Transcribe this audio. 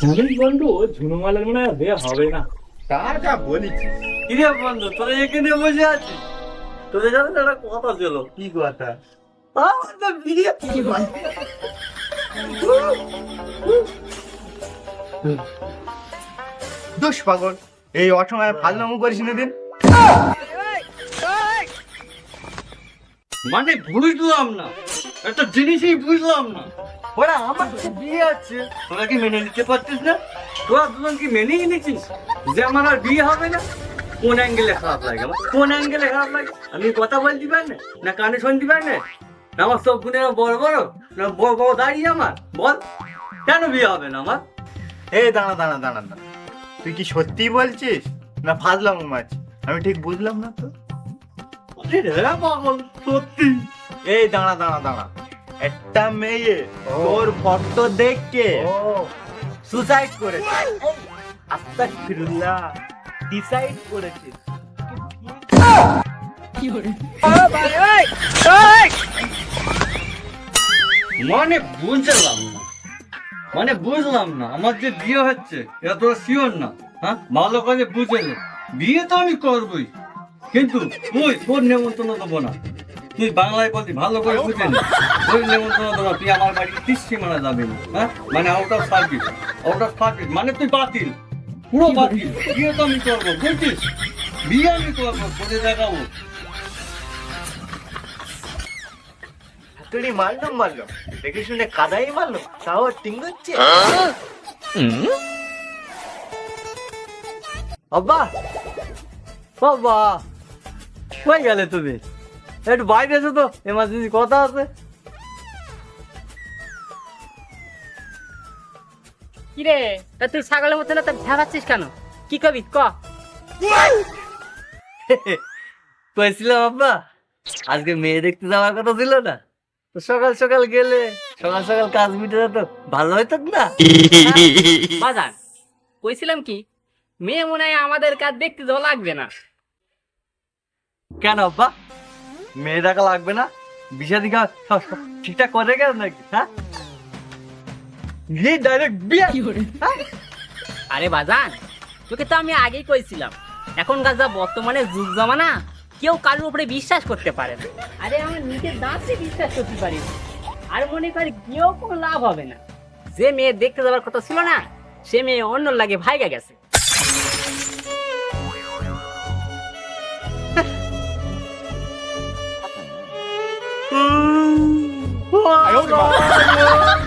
জানিস বন্ধু ঝুনুমালের মনে হয় বিয়ে হবে না। তা যা বলেছিস? কিরে বন্ধু তোরা এখানে বসে আছিস? তোদের সাথে তো একটা কথা ছিল। কি কথা? দোষ পাগল। এই অসময়ে ফালনামু করিস না দিন। মানে বুঝলাম না। একটা জিনিসই বুঝলাম না। ওরা আমার তো বিয়ে আছে। তোরা কি মেনে নিতে পারছিস না? তোরা দুজন কি মেনেই নিচ্ছিস যে আমার আর বিয়ে হবে না কোন অ্যাঙ্গেলে খারাপ লাগে? আমার কোন অ্যাঙ্গেলে খারাপ লাগে? আমি কথা বলতে পারি না না কানে শুনতে পারি না? না আমার সব গুণে বড় বড় না বড় বড় দাঁড়িয়ে আমার? বল কেন বিয়ে হবে না আমার? এই দাঁড়া দাঁড়া দাঁড়া দাঁড়া। তুই কি সত্যি বলছিস? না ফাজলামু মাছ আমি ঠিক বুঝলাম না তো? পাগল সত্যি। এই দাঁড়া দাঁড়া দাঁড়া। একটা মেয়ে তোর ফটো দেখকে সুসাইড করেছে। আস্তাক ফিরুল্লাহ ডিসাইড করেছে। মানে বুঝলাম না। মানে বুঝলাম না। আমার যে বিয়ে হচ্ছে এটা তোরা শিওর না। হ্যাঁ? ভালো করে বুঝে নে। বিয়ে তো আমি করবই। কিন্তু তুই তোর নেমন্তন্ন দেবো না। তুই বাংলায় বলতি ভালো করে বুঝে নে। তোর নেমন্তন্ন দেবো তুই আমার বাড়ি তিরিশি মানা যাবি না। হ্যাঁ? মানে out of service out of service মানে তুই বাতিল পুরো বাতিল। বিয়ে তো আমি করব বুঝছিস? বিয়ে আমি করব করে দেখাবো। তুই মারলাম মারলাম দেখে শুনে কাদাই মারলো। তাও টিং হচ্ছে আব্বা বাবা কই গেলে তুমি? একটু বাইরে এসো তো এমার্জেন্সি কথা আছে। কিরে তা তুই ছাগলের মতো না তা ভেবাচ্ছিস কেন? কি কবি ক? কইছিলাম আব্বা আজকে মেয়ে দেখতে যাওয়ার কথা ছিল না। তো সকাল সকাল গেলে সকাল সকাল কাজ মিটে যেত ভালো হইতো না? বাজান কইছিলাম কি মেয়ে মনে হয় আমাদের কাজ দেখতে যাওয়া লাগবে না। কেন আব্বা? মেয়ে দেখা লাগবে না? বিষা দিঘা ঠিকঠাক করে গেল নাকি হ্যাঁ? ডাইরেক্ট বিয়ে। হ্যাঁ? আরে বাজান তোকে তো আমি আগেই কইছিলাম এখনকার যা বর্তমানে যুগ জামানা কেউ কারোর উপরে বিশ্বাস করতে পারে না। আরে আমার নিজের দাঁতকে বিশ্বাস করতে পারি আর মনে করি কেউ কোনো লাভ হবে না। যে মেয়ে দেখতে যাওয়ার কথা ছিল না সে মেয়ে অন্য লাগে ভাইগা গেছে। Oh.